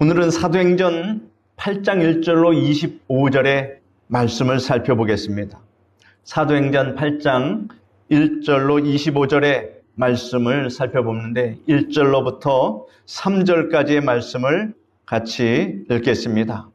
오늘은 사도행전 8장 1절로 25절의 말씀을 살펴보겠습니다. 사도행전 8장 1절로 25절의 말씀을 살펴보는데 1절로부터 3절까지의 말씀을 같이 읽겠습니다.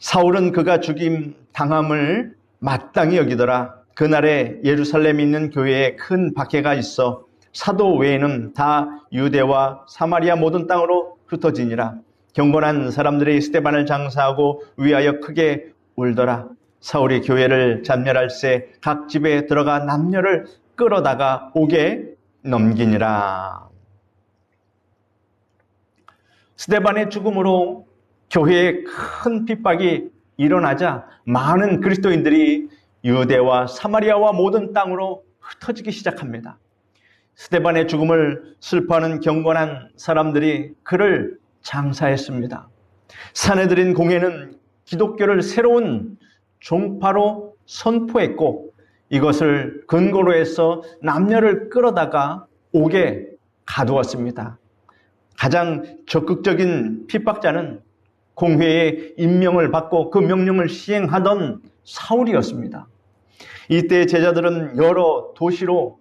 사울은 그가 죽임 당함을 마땅히 여기더라. 그날에 예루살렘에 있는 교회에 큰 박해가 있어 사도 외에는 다 유대와 사마리아 모든 땅으로 흩어지니라. 경건한 사람들이 스테반을 장사하고 위하여 크게 울더라. 사울이 교회를 잔멸할새 각 집에 들어가 남녀를 끌어다가 옥에 넘기니라. 스테반의 죽음으로 교회에 큰 핍박이 일어나자 많은 그리스도인들이 유대와 사마리아와 모든 땅으로 흩어지기 시작합니다. 스테반의 죽음을 슬퍼하는 경건한 사람들이 그를 장사했습니다. 사내들인 공회는 기독교를 새로운 종파로 선포했고 이것을 근거로 해서 남녀를 끌어다가 옥에 가두었습니다. 가장 적극적인 핍박자는 공회의 임명을 받고 그 명령을 시행하던 사울이었습니다. 이때 제자들은 여러 도시로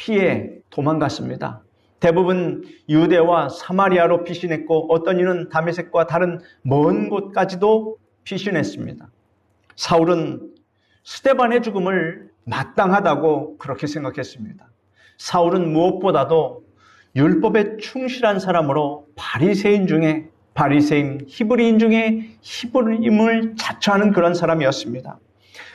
피해 도망갔습니다. 대부분 유대와 사마리아로 피신했고 어떤 이는 다메섹과 다른 먼 곳까지도 피신했습니다. 사울은 스테반의 죽음을 마땅하다고 그렇게 생각했습니다. 사울은 무엇보다도 율법에 충실한 사람으로 바리새인 중에 바리새인 히브리인 중에 히브리임을 자처하는 그런 사람이었습니다.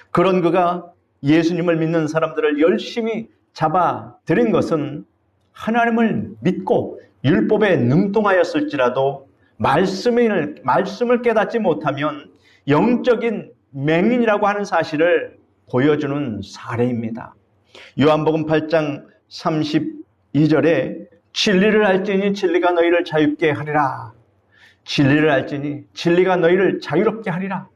그런 그가 예수님을 믿는 사람들을 열심히 잡아 들인 것은 하나님을 믿고 율법에 능동하였을지라도 말씀을, 말씀을 깨닫지 못하면 영적인 맹인이라고 하는 사실을 보여주는 사례입니다. 요한복음 8장 32절에 진리를 알지니 진리가 너희를 자유롭게 하리라. 진리를 알지니 진리가 너희를 자유롭게 하리라.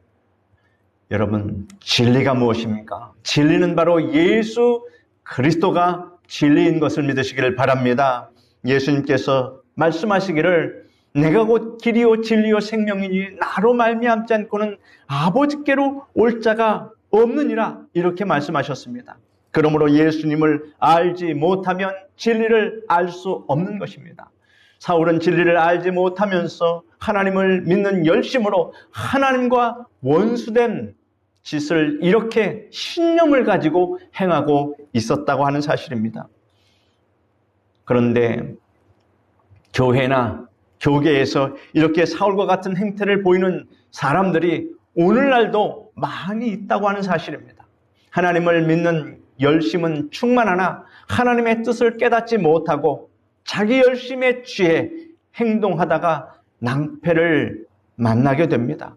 여러분, 진리가 무엇입니까? 진리는 바로 예수 그리스도가 진리인 것을 믿으시기를 바랍니다. 예수님께서 말씀하시기를 내가 곧 길이요 진리요 생명이니 나로 말미암지 않고는 아버지께로 올 자가 없느니라 이렇게 말씀하셨습니다. 그러므로 예수님을 알지 못하면 진리를 알 수 없는 것입니다. 사울은 진리를 알지 못하면서 하나님을 믿는 열심으로 하나님과 원수된 짓을 이렇게 신념을 가지고 행하고 있었다고 하는 사실입니다. 그런데 교회나 교계에서 이렇게 사울과 같은 행태를 보이는 사람들이 오늘날도 많이 있다고 하는 사실입니다. 하나님을 믿는 열심은 충만하나 하나님의 뜻을 깨닫지 못하고 자기 열심에 취해 행동하다가 낭패를 만나게 됩니다.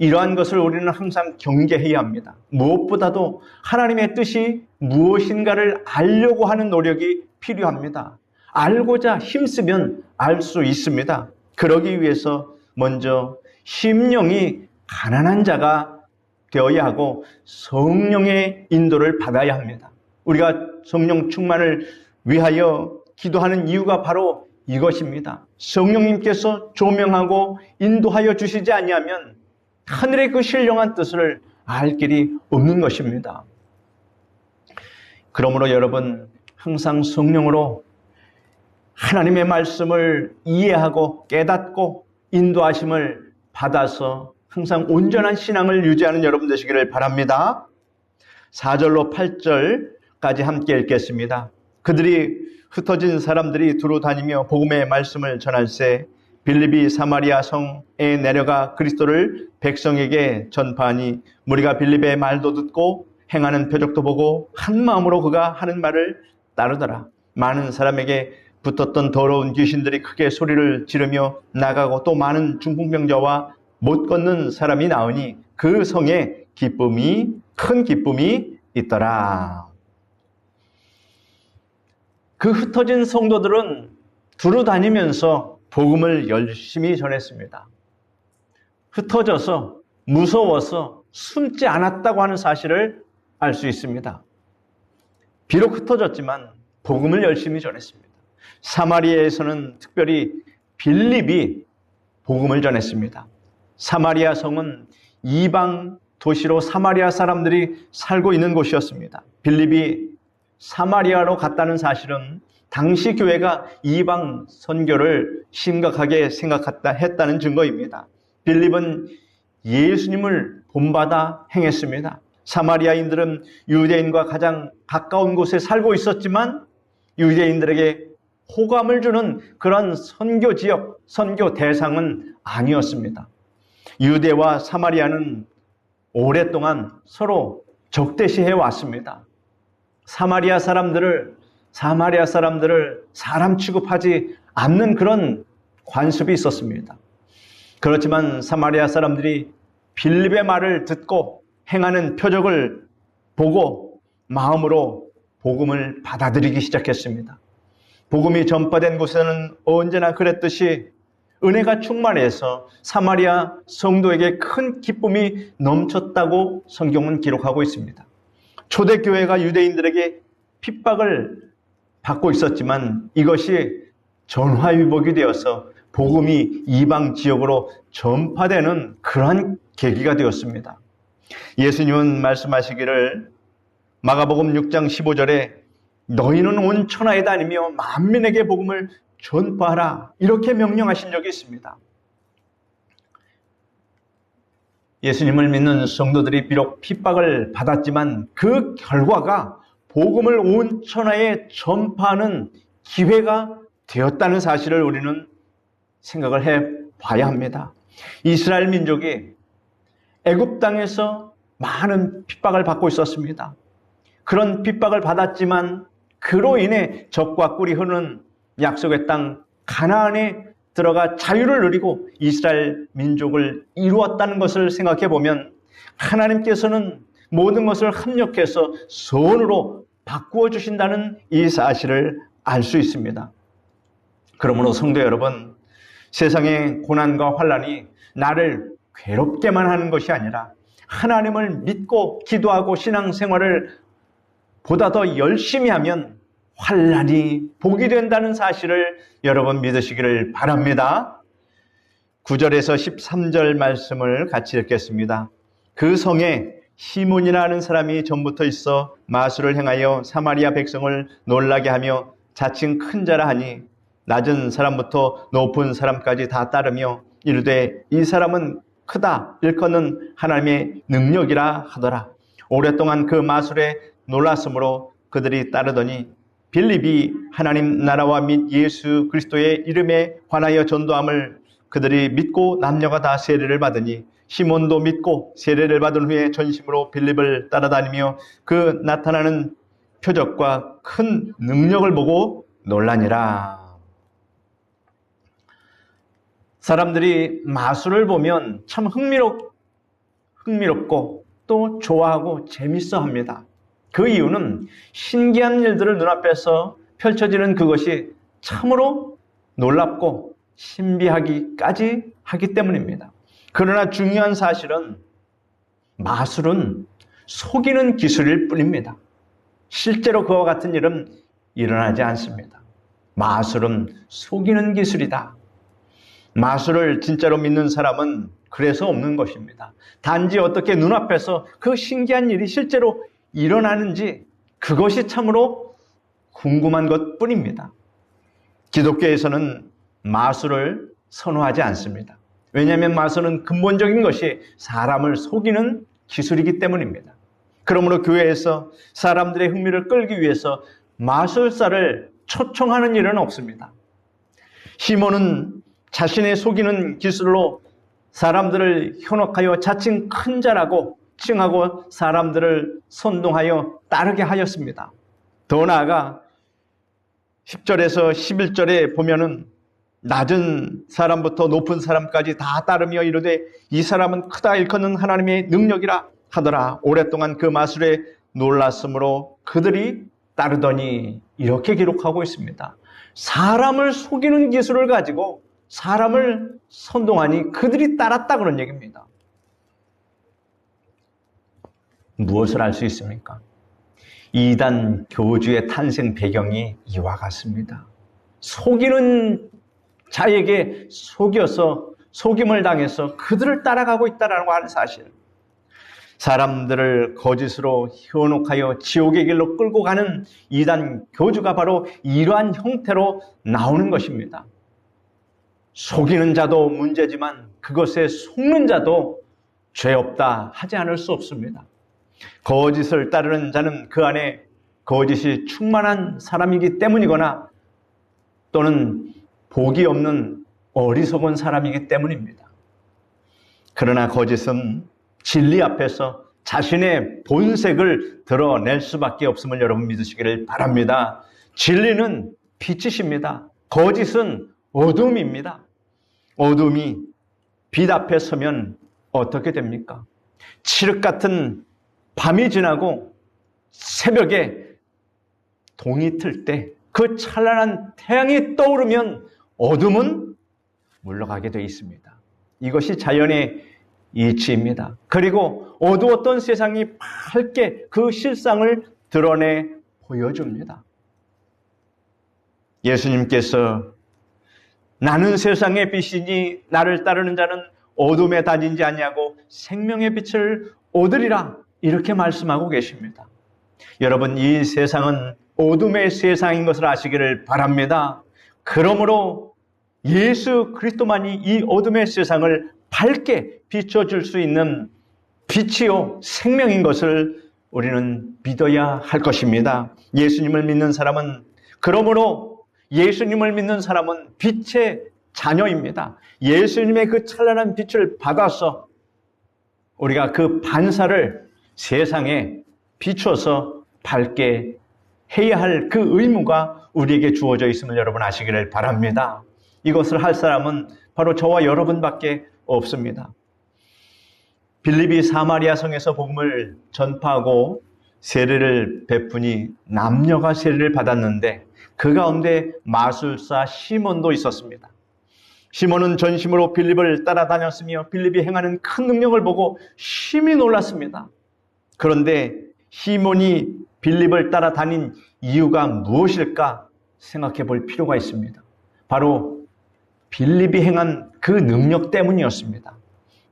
이러한 것을 우리는 항상 경계해야 합니다. 무엇보다도 하나님의 뜻이 무엇인가를 알려고 하는 노력이 필요합니다. 알고자 힘쓰면 알 수 있습니다. 그러기 위해서 먼저 심령이 가난한 자가 되어야 하고 성령의 인도를 받아야 합니다. 우리가 성령 충만을 위하여 기도하는 이유가 바로 이것입니다. 성령님께서 조명하고 인도하여 주시지 아니하면 하늘의 그 신령한 뜻을 알 길이 없는 것입니다. 그러므로 여러분 항상 성령으로 하나님의 말씀을 이해하고 깨닫고 인도하심을 받아서 항상 온전한 신앙을 유지하는 여러분 되시기를 바랍니다. 4절로 8절까지 함께 읽겠습니다. 그들이 흩어진 사람들이 두루 다니며 복음의 말씀을 전할세 빌립이 사마리아 성에 내려가 그리스도를 백성에게 전파하니 무리가 빌립의 말도 듣고 행하는 표적도 보고 한 마음으로 그가 하는 말을 따르더라. 많은 사람에게 붙었던 더러운 귀신들이 크게 소리를 지르며 나가고 또 많은 중풍병자와 못 걷는 사람이 나오니 그 성에 기쁨이 큰 기쁨이 있더라. 그 흩어진 성도들은 두루 다니면서 복음을 열심히 전했습니다. 흩어져서 무서워서 숨지 않았다고 하는 사실을 알 수 있습니다. 비록 흩어졌지만 복음을 열심히 전했습니다. 사마리아에서는 특별히 빌립이 복음을 전했습니다. 사마리아 성은 이방 도시로 사마리아 사람들이 살고 있는 곳이었습니다. 빌립이 사마리아로 갔다는 사실은 당시 교회가 이방 선교를 심각하게 생각했다 했다는 증거입니다. 빌립은 예수님을 본받아 행했습니다. 사마리아인들은 유대인과 가장 가까운 곳에 살고 있었지만 유대인들에게 호감을 주는 그런 선교 지역, 선교 대상은 아니었습니다. 유대와 사마리아는 오랫동안 서로 적대시해 왔습니다. 사마리아 사람들을 사마리아 사람들을 사람 취급하지 않는 그런 관습이 있었습니다. 그렇지만 사마리아 사람들이 빌립의 말을 듣고 행하는 표적을 보고 마음으로 복음을 받아들이기 시작했습니다. 복음이 전파된 곳에는 언제나 그랬듯이 은혜가 충만해서 사마리아 성도에게 큰 기쁨이 넘쳤다고 성경은 기록하고 있습니다. 초대교회가 유대인들에게 핍박을 받고 있었지만 이것이 전화위복이 되어서 복음이 이방 지역으로 전파되는 그러한 계기가 되었습니다. 예수님은 말씀하시기를 마가복음 6장 15절에 너희는 온 천하에 다니며 만민에게 복음을 전파하라 이렇게 명령하신 적이 있습니다. 예수님을 믿는 성도들이 비록 핍박을 받았지만 그 결과가 복음을 온 천하에 전파하는 기회가 되었다는 사실을 우리는 생각을 해 봐야 합니다. 이스라엘 민족이 애굽 땅에서 많은 핍박을 받고 있었습니다. 그런 핍박을 받았지만 그로 인해 적과 꿀이 흐르는 약속의 땅 가나안에 들어가 자유를 누리고 이스라엘 민족을 이루었다는 것을 생각해 보면 하나님께서는 모든 것을 합력해서 선으로 바꾸어 주신다는 이 사실을 알 수 있습니다. 그러므로 성도 여러분, 세상의 고난과 환란이 나를 괴롭게만 하는 것이 아니라 하나님을 믿고 기도하고 신앙생활을 보다 더 열심히 하면 환란이 복이 된다는 사실을 여러분 믿으시기를 바랍니다. 9절에서 13절 말씀을 같이 읽겠습니다. 그 성에 시몬이라는 사람이 전부터 있어 마술을 행하여 사마리아 백성을 놀라게 하며 자칭 큰 자라 하니 낮은 사람부터 높은 사람까지 다 따르며 이르되 이 사람은 크다 일컫는 하나님의 능력이라 하더라. 오랫동안 그 마술에 놀랐으므로 그들이 따르더니 빌립이 하나님 나라와 및 예수 그리스도의 이름에 관하여 전도함을 그들이 믿고 남녀가 다 세례를 받으니 시몬도 믿고 세례를 받은 후에 전심으로 빌립을 따라다니며 그 나타나는 표적과 큰 능력을 보고 놀라니라. 사람들이 마술을 보면 참 흥미롭, 흥미롭고 또 좋아하고 재밌어 합니다. 그 이유는 신기한 일들을 눈앞에서 펼쳐지는 그것이 참으로 놀랍고 신비하기까지 하기 때문입니다. 그러나 중요한 사실은 마술은 속이는 기술일 뿐입니다. 실제로 그와 같은 일은 일어나지 않습니다. 마술은 속이는 기술이다. 마술을 진짜로 믿는 사람은 그래서 없는 것입니다. 단지 어떻게 눈앞에서 그 신기한 일이 실제로 일어나는지 그것이 참으로 궁금한 것 뿐입니다. 기독교에서는 마술을 선호하지 않습니다. 왜냐하면 마술은 근본적인 것이 사람을 속이는 기술이기 때문입니다. 그러므로 교회에서 사람들의 흥미를 끌기 위해서 마술사를 초청하는 일은 없습니다. 시몬은 자신의 속이는 기술로 사람들을 현혹하여 자칭 큰 자라고 칭하고 사람들을 선동하여 따르게 하였습니다. 더 나아가 10절에서 11절에 보면은 낮은 사람부터 높은 사람까지 다 따르며 이르되 이 사람은 크다 일컫는 하나님의 능력이라 하더라. 오랫동안 그 마술에 놀랐으므로 그들이 따르더니 이렇게 기록하고 있습니다. 사람을 속이는 기술을 가지고 사람을 선동하니 그들이 따랐다 그런 얘기입니다. 무엇을 알 수 있습니까? 이단 교주의 탄생 배경이 이와 같습니다. 속이는 자에게 속여서 속임을 당해서 그들을 따라가고 있다라고 하는 사실. 사람들을 거짓으로 현혹하여 지옥의 길로 끌고 가는 이단 교주가 바로 이러한 형태로 나오는 것입니다. 속이는 자도 문제지만 그것에 속는 자도 죄 없다 하지 않을 수 없습니다. 거짓을 따르는 자는 그 안에 거짓이 충만한 사람이기 때문이거나 또는 복이 없는 어리석은 사람이기 때문입니다. 그러나 거짓은 진리 앞에서 자신의 본색을 드러낼 수밖에 없음을 여러분 믿으시기를 바랍니다. 진리는 빛이십니다. 거짓은 어둠입니다. 어둠이 빛 앞에 서면 어떻게 됩니까? 칠흑 같은 밤이 지나고 새벽에 동이 틀 때 그 찬란한 태양이 떠오르면 어둠은 물러가게 되어 있습니다. 이것이 자연의 이치입니다. 그리고 어두웠던 세상이 밝게 그 실상을 드러내 보여줍니다. 예수님께서 나는 세상의 빛이니 나를 따르는 자는 어둠에 다니지 아니하고 생명의 빛을 얻으리라 이렇게 말씀하고 계십니다. 여러분 이 세상은 어둠의 세상인 것을 아시기를 바랍니다. 그러므로 예수 그리스도만이 이 어둠의 세상을 밝게 비춰줄 수 있는 빛이요 생명인 것을 우리는 믿어야 할 것입니다. 예수님을 믿는 사람은 그러므로 예수님을 믿는 사람은 빛의 자녀입니다. 예수님의 그 찬란한 빛을 받아서 우리가 그 반사를 세상에 비춰서 밝게 해야 할 그 의무가 우리에게 주어져 있음을 여러분 아시기를 바랍니다. 이것을 할 사람은 바로 저와 여러분밖에 없습니다. 빌립이 사마리아 성에서 복음을 전파하고 세례를 베푸니 남녀가 세례를 받았는데 그 가운데 마술사 시몬도 있었습니다. 시몬은 전심으로 빌립을 따라다녔으며 빌립이 행하는 큰 능력을 보고 심히 놀랐습니다. 그런데 시몬이 빌립을 따라다닌 이유가 무엇일까 생각해 볼 필요가 있습니다. 바로 빌립이 행한 그 능력 때문이었습니다.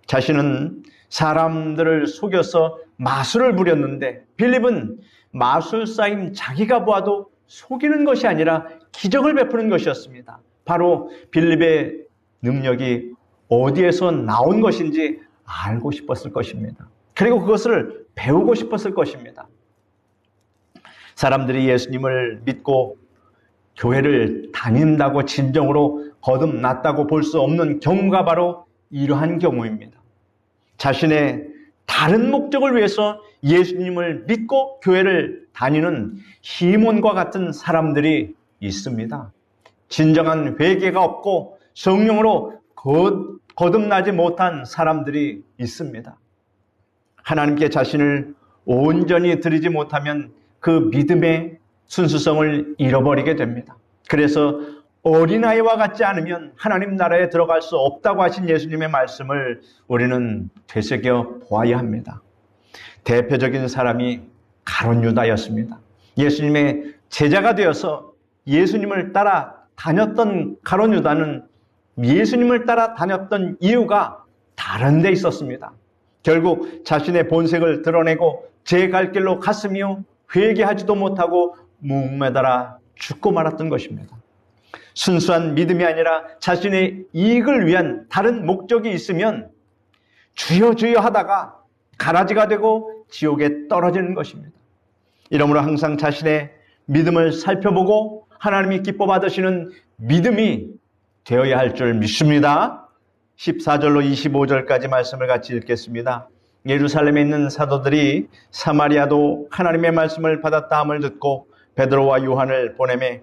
자신은 사람들을 속여서 마술을 부렸는데 빌립은 마술사인 자기가 보아도 속이는 것이 아니라 기적을 베푸는 것이었습니다. 바로 빌립의 능력이 어디에서 나온 것인지 알고 싶었을 것입니다. 그리고 그것을 배우고 싶었을 것입니다. 사람들이 예수님을 믿고 교회를 다닌다고 진정으로 거듭났다고 볼 수 없는 경우가 바로 이러한 경우입니다. 자신의 다른 목적을 위해서 예수님을 믿고 교회를 다니는 시몬과 같은 사람들이 있습니다. 진정한 회개가 없고 성령으로 거듭나지 못한 사람들이 있습니다. 하나님께 자신을 온전히 드리지 못하면 그 믿음의 순수성을 잃어버리게 됩니다. 그래서 어린아이와 같지 않으면 하나님 나라에 들어갈 수 없다고 하신 예수님의 말씀을 우리는 되새겨 보아야 합니다. 대표적인 사람이 가론 유다였습니다. 예수님의 제자가 되어서 예수님을 따라 다녔던 가론 유다는 예수님을 따라 다녔던 이유가 다른 데 있었습니다. 결국 자신의 본색을 드러내고 제 갈 길로 갔으며 회개하지도 못하고 목매달아 죽고 말았던 것입니다. 순수한 믿음이 아니라 자신의 이익을 위한 다른 목적이 있으면 주여 주여 하다가 가라지가 되고 지옥에 떨어지는 것입니다. 이러므로 항상 자신의 믿음을 살펴보고 하나님이 기뻐 받으시는 믿음이 되어야 할 줄 믿습니다. 14절로 25절까지 말씀을 같이 읽겠습니다. 예루살렘에 있는 사도들이 사마리아도 하나님의 말씀을 받았다함을 듣고 베드로와 요한을 보내매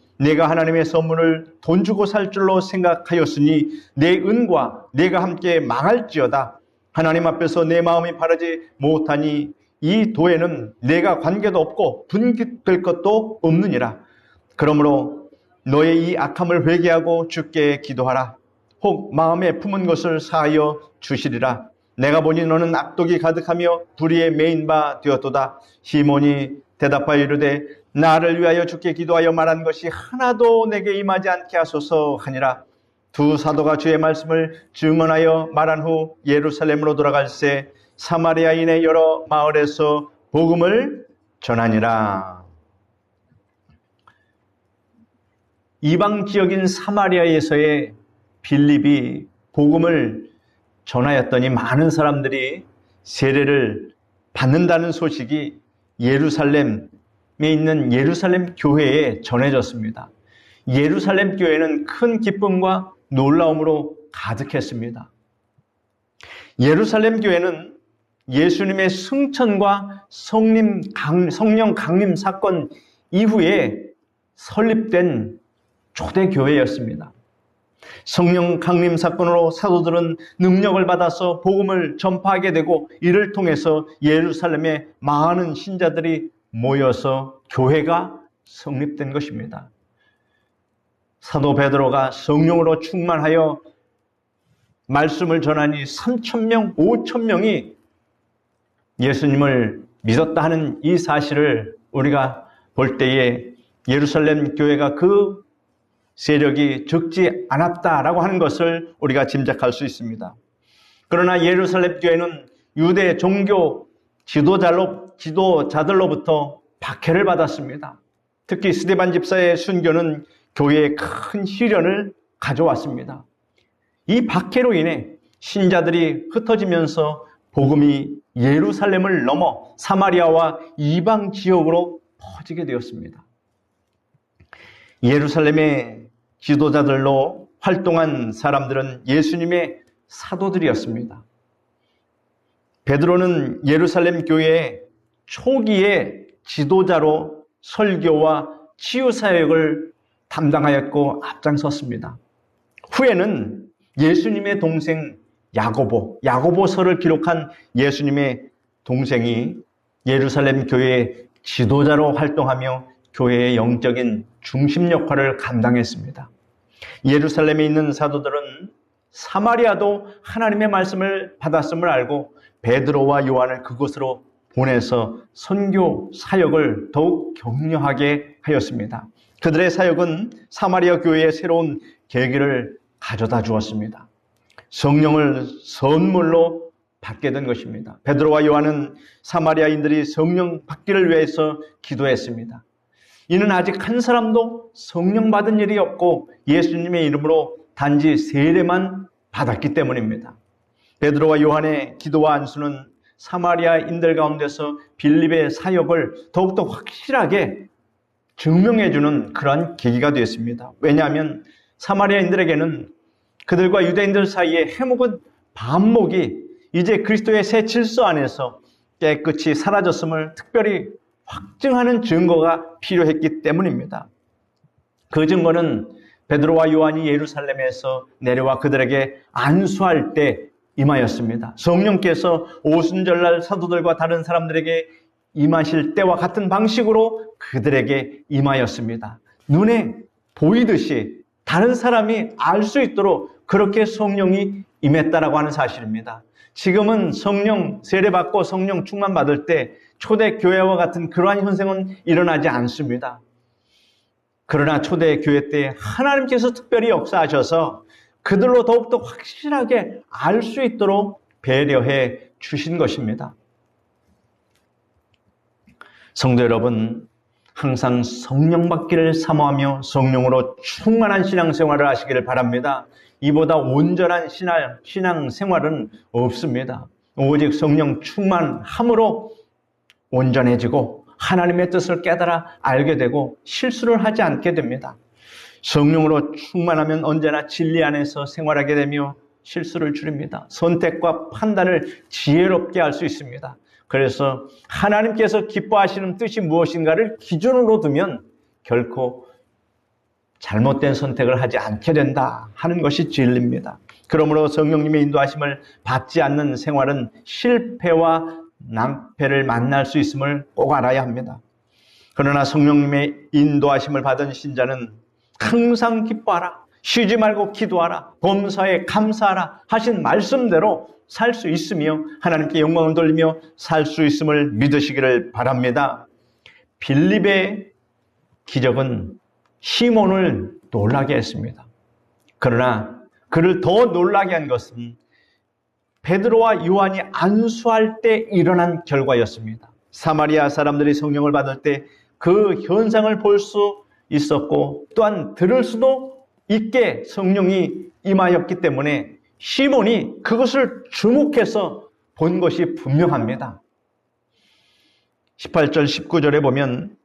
내가 하나님의 선물을 돈 주고 살 줄로 생각하였으니 내 은과 내가 함께 망할지어다 하나님 앞에서 내 마음이 바르지 못하니 이 도에는 내가 관계도 없고 분깃될 것도 없느니라. 그러므로 너의 이 악함을 회개하고 주께 기도하라. 혹 마음에 품은 것을 사하여 주시리라. 내가 보니 너는 악독이 가득하며 불의에 메인 바 되었도다. 시몬이 대답하여 이르되 나를 위하여 주께 기도하여 말한 것이 하나도 내게 임하지 않게 하소서 하니라. 두 사도가 주의 말씀을 증언하여 말한 후 예루살렘으로 돌아갈새 사마리아인의 여러 마을에서 복음을 전하니라. 이방 지역인 사마리아에서의 빌립이 복음을 전하였더니 많은 사람들이 세례를 받는다는 소식이 예루살렘에 있는 예루살렘 교회에 전해졌습니다. 예루살렘 교회는 큰 기쁨과 놀라움으로 가득했습니다. 예루살렘 교회는 예수님의 승천과 성림 강, 성령 강림 사건 이후에 설립된 초대 교회였습니다. 성령 강림 사건으로 사도들은 능력을 받아서 복음을 전파하게 되고 이를 통해서 예루살렘에 많은 신자들이 모여서 교회가 성립된 것입니다. 사도 베드로가 성령으로 충만하여 말씀을 전하니 3천 명, 5천 명이 예수님을 믿었다 하는 이 사실을 우리가 볼 때에 예루살렘 교회가 그 세력이 적지 않았다라고 하는 것을 우리가 짐작할 수 있습니다. 그러나 예루살렘 교회는 유대 종교 지도자로, 지도자들로부터 박해를 받았습니다. 특히 스데반 집사의 순교는 교회에 큰 시련을 가져왔습니다. 이 박해로 인해 신자들이 흩어지면서 복음이 예루살렘을 넘어 사마리아와 이방 지역으로 퍼지게 되었습니다. 예루살렘의 지도자들로 활동한 사람들은 예수님의 사도들이었습니다. 베드로는 예루살렘 교회의 초기의 지도자로 설교와 치유 사역을 담당하였고 앞장섰습니다. 후에는 예수님의 동생 야고보, 야고보서를 기록한 예수님의 동생이 예루살렘 교회의 지도자로 활동하며 교회의 영적인 중심 역할을 감당했습니다. 예루살렘에 있는 사도들은 사마리아도 하나님의 말씀을 받았음을 알고 베드로와 요한을 그곳으로 보내서 선교 사역을 더욱 격려하게 하였습니다. 그들의 사역은 사마리아 교회의 새로운 계기를 가져다 주었습니다. 성령을 선물로 받게 된 것입니다. 베드로와 요한은 사마리아인들이 성령 받기를 위해서 기도했습니다. 이는 아직 한 사람도 성령 받은 일이 없고 예수님의 이름으로 단지 세례만 받았기 때문입니다. 베드로와 요한의 기도와 안수는 사마리아인들 가운데서 빌립의 사역을 더욱더 확실하게 증명해주는 그러한 계기가 되었습니다. 왜냐하면 사마리아인들에게는 그들과 유대인들 사이에 해묵은 반목이 이제 그리스도의 새 질서 안에서 깨끗이 사라졌음을 특별히 확증하는 증거가 필요했기 때문입니다. 그 증거는 베드로와 요한이 예루살렘에서 내려와 그들에게 안수할 때 임하였습니다. 성령께서 오순절날 사도들과 다른 사람들에게 임하실 때와 같은 방식으로 그들에게 임하였습니다. 눈에 보이듯이 다른 사람이 알 수 있도록 그렇게 성령이 임했다라고 하는 사실입니다. 지금은 성령 세례받고 성령 충만 받을 때 초대 교회와 같은 그러한 현상은 일어나지 않습니다. 그러나 초대 교회 때 하나님께서 특별히 역사하셔서 그들로 더욱더 확실하게 알 수 있도록 배려해 주신 것입니다. 성도 여러분, 항상 성령 받기를 사모하며 성령으로 충만한 신앙생활을 하시기를 바랍니다. 이보다 온전한 신앙, 신앙생활은 없습니다. 오직 성령 충만함으로 온전해지고 하나님의 뜻을 깨달아 알게 되고 실수를 하지 않게 됩니다. 성령으로 충만하면 언제나 진리 안에서 생활하게 되며 실수를 줄입니다. 선택과 판단을 지혜롭게 할 수 있습니다. 그래서 하나님께서 기뻐하시는 뜻이 무엇인가를 기준으로 두면 결코 잘못된 선택을 하지 않게 된다 하는 것이 진리입니다. 그러므로 성령님의 인도하심을 받지 않는 생활은 실패와 낭패를 만날 수 있음을 꼭 알아야 합니다. 그러나 성령님의 인도하심을 받은 신자는 항상 기뻐하라. 쉬지 말고 기도하라. 범사에 감사하라. 하신 말씀대로 살 수 있으며 하나님께 영광을 돌리며 살 수 있음을 믿으시기를 바랍니다. 빌립의 기적은 시몬을 놀라게 했습니다. 그러나 그를 더 놀라게 한 것은 베드로와 요한이 안수할 때 일어난 결과였습니다. 사마리아 사람들이 성령을 받을 때 그 현상을 볼 수 있었고 또한 들을 수도 있게 성령이 임하였기 때문에 시몬이 그것을 주목해서 본 것이 분명합니다. 18절 19절에 보면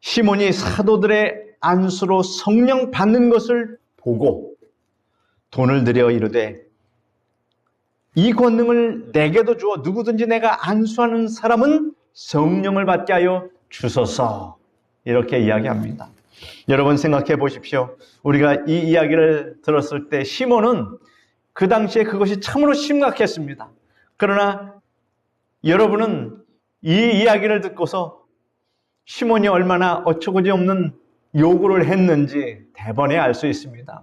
시몬이 사도들의 안수로 성령 받는 것을 보고 돈을 들여 이르되 이 권능을 내게도 주어 누구든지 내가 안수하는 사람은 성령을 받게 하여 주소서 이렇게 이야기합니다. 여러분 생각해 보십시오. 우리가 이 이야기를 들었을 때 시몬은 그 당시에 그것이 참으로 심각했습니다. 그러나 여러분은 이 이야기를 듣고서 시몬이 얼마나 어처구니 없는 요구를 했는지 대번에 알 수 있습니다.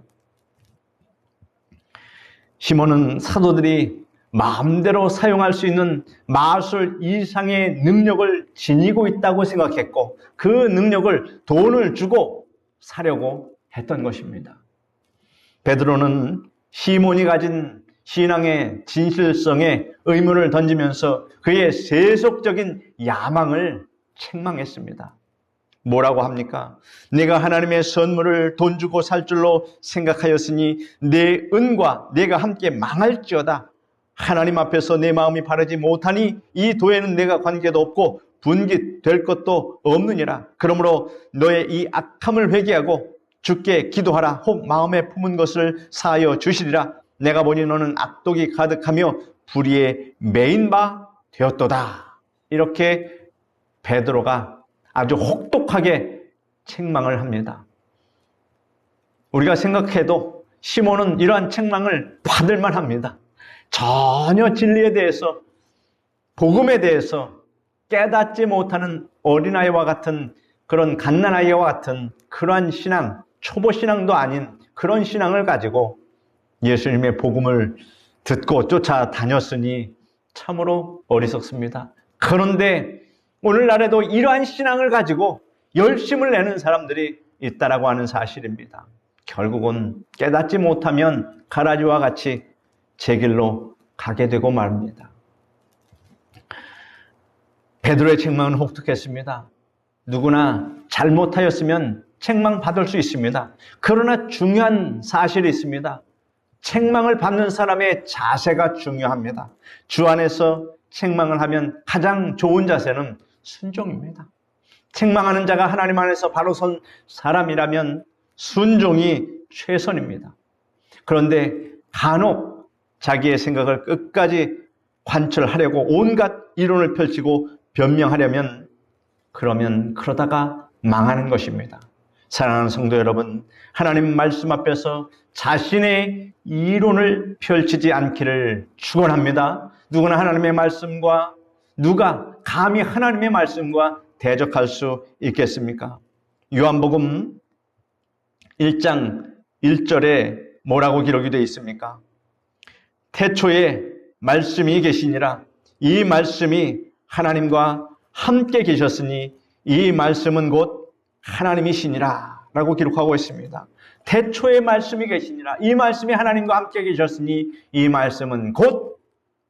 시몬은 사도들이 마음대로 사용할 수 있는 마술 이상의 능력을 지니고 있다고 생각했고 그 능력을 돈을 주고 사려고 했던 것입니다. 베드로는 시몬이 가진 신앙의 진실성에 의문을 던지면서 그의 세속적인 야망을 책망했습니다. 뭐라고 합니까? 내가 하나님의 선물을 돈 주고 살 줄로 생각하였으니 내 은과 내가 함께 망할지어다. 하나님 앞에서 내 마음이 바르지 못하니 이 도에는 내가 관계도 없고 분깃될 것도 없느니라. 그러므로 너의 이 악함을 회개하고 주께 기도하라. 혹 마음에 품은 것을 사하여 주시리라. 내가 보니 너는 악독이 가득하며 불의에 메인 바 되었도다. 이렇게 베드로가 아주 혹독하게 책망을 합니다. 우리가 생각해도 시몬은 이러한 책망을 받을 만합니다. 전혀 진리에 대해서 복음에 대해서 깨닫지 못하는 어린아이와 같은 그런 갓난아이와 같은 그러한 신앙, 초보 신앙도 아닌 그런 신앙을 가지고 예수님의 복음을 듣고 쫓아다녔으니 참으로 어리석습니다. 그런데 오늘날에도 이러한 신앙을 가지고 열심을 내는 사람들이 있다라고 하는 사실입니다. 결국은 깨닫지 못하면 가라지와 같이 제 길로 가게 되고 말입니다. 베드로의 책망은 혹독했습니다. 누구나 잘못하였으면 책망 받을 수 있습니다. 그러나 중요한 사실이 있습니다. 책망을 받는 사람의 자세가 중요합니다. 주 안에서 책망을 하면 가장 좋은 자세는 순종입니다. 책망하는 자가 하나님 안에서 바로 선 사람이라면 순종이 최선입니다. 그런데 간혹 자기의 생각을 끝까지 관철하려고 온갖 이론을 펼치고 변명하려면 그러면 그러다가 망하는 것입니다. 사랑하는 성도 여러분, 하나님 말씀 앞에서 자신의 이론을 펼치지 않기를 축원합니다. 누구나 하나님의 말씀과 누가 감히 하나님의 말씀과 대적할 수 있겠습니까? 요한복음 1장 1절에 뭐라고 기록이 되어 있습니까? 태초에 말씀이 계시니라 이 말씀이 하나님과 함께 계셨으니 이 말씀은 곧 하나님이시니라 라고 기록하고 있습니다. 태초에 말씀이 계시니라 이 말씀이 하나님과 함께 계셨으니 이 말씀은 곧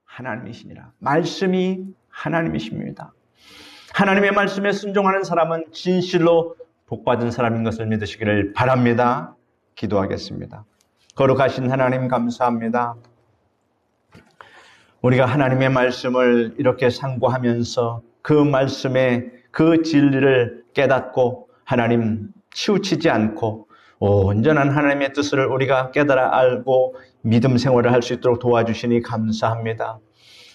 하나님이시니라. 말씀이 하나님이십니다. 하나님의 말씀에 순종하는 사람은 진실로 복받은 사람인 것을 믿으시기를 바랍니다. 기도하겠습니다. 거룩하신 하나님 감사합니다. 우리가 하나님의 말씀을 이렇게 상고하면서 그 말씀의 그 진리를 깨닫고 하나님 치우치지 않고 온전한 하나님의 뜻을 우리가 깨달아 알고 믿음 생활을 할 수 있도록 도와주시니 감사합니다.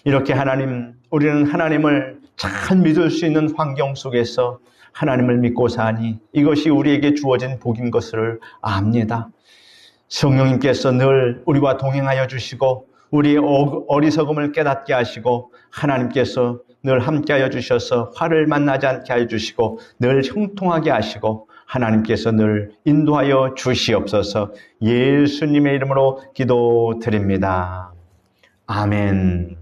이렇게 하나님, 우리는 하나님을 잘 믿을 수 있는 환경 속에서 하나님을 믿고 사니 이것이 우리에게 주어진 복인 것을 압니다. 성령님께서 늘 우리와 동행하여 주시고 우리의 어- 어리석음을 깨닫게 하시고 하나님께서 늘 함께하여 주셔서 화를 만나지 않게 하여 주시고 늘 형통하게 하시고 하나님께서 늘 인도하여 주시옵소서 예수님의 이름으로 기도드립니다. 아멘.